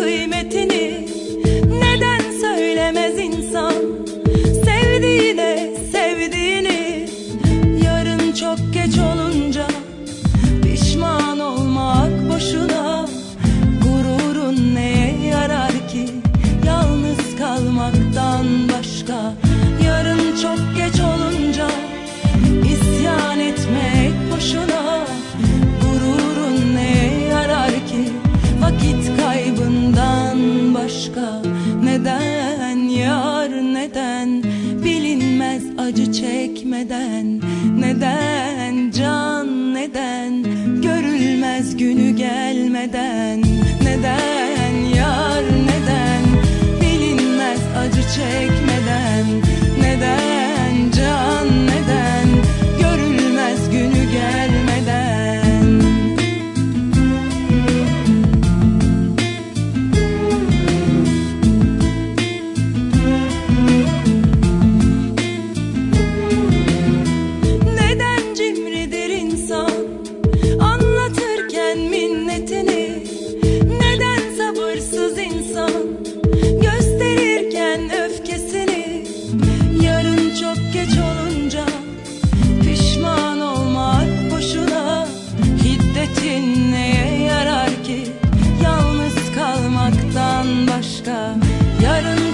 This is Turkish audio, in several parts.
可以。acı çekmeden Neden can neden? Görülmez günü gelmeden.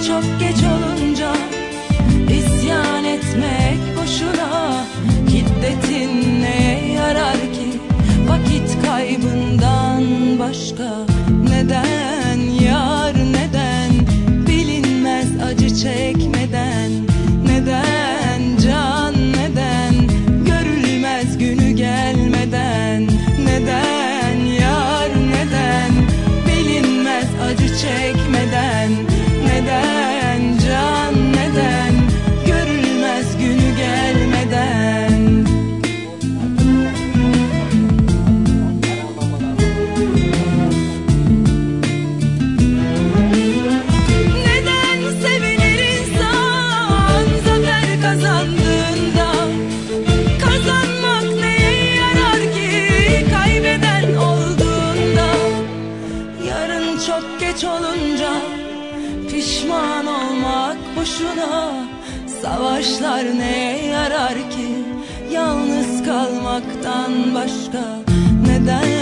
çok geç olunca isyan etmek boşuna. Hiddetin ne yarar ki? Vakit kaybından başka. çok geç olunca Pişman olmak boşuna. Savaşlar ne yarar ki? Yalnız kalmaktan başka Neden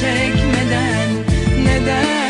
çekmeden neden